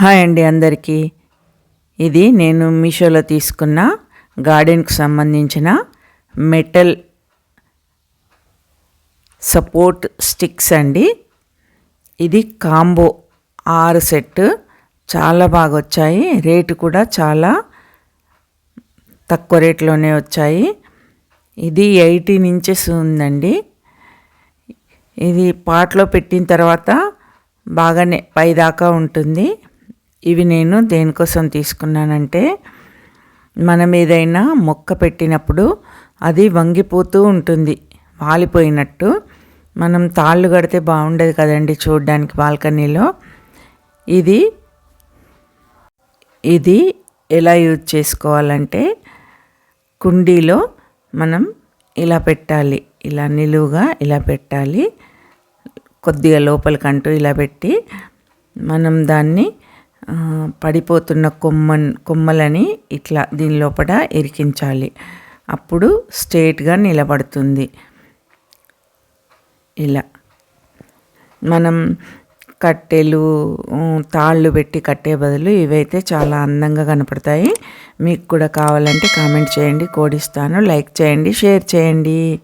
Hi అండి అందరికీ. ఇది నేను మీషోలో తీసుకున్న గార్డెన్కి సంబంధించిన మెటల్ సపోర్ట్ స్టిక్స్ అండి. ఇది కాంబో ఆరు సెట్ చాలా బాగా వచ్చాయి. రేటు కూడా చాలా తక్కువ రేట్లోనే వచ్చాయి. ఇది ఎయిటీన్ ఇంచెస్ ఉందండి. ఇది పాట్లో పెట్టిన తర్వాత బాగానే పైదాకా ఉంటుంది. ఇవి నేను దేనికోసం తీసుకున్నానంటే మనం ఏదైనా మొక్క పెట్టినప్పుడు అది వంగిపోతూ ఉంటుంది వాలిపోయినట్టు. మనం తాళ్ళు కడితే బాగుండదు కదండి చూడడానికి బాల్కనీలో. ఇది ఇది ఎలా యూజ్ చేసుకోవాలంటే కుండీలో మనం ఇలా పెట్టాలి ఇలా నిలువుగా ఇలా పెట్టాలి కొద్దిగా లోపలికంటూ ఇలా పెట్టి మనం దాన్ని పడిపోతున్న కొమ్మ కొమ్మలని ఇట్లా దీని లోపల ఇరికించాలి. అప్పుడు స్ట్రేట్గా నిలబడుతుంది. ఇలా. మనం కట్టెలు తాళ్ళు పెట్టి కట్టే బదులు ఇవైతే చాలా అందంగా కనపడతాయి. మీకు కూడా కావాలంటే కామెంట్ చేయండి. కోడిస్తాను. లైక్ చేయండి షేర్ చేయండి.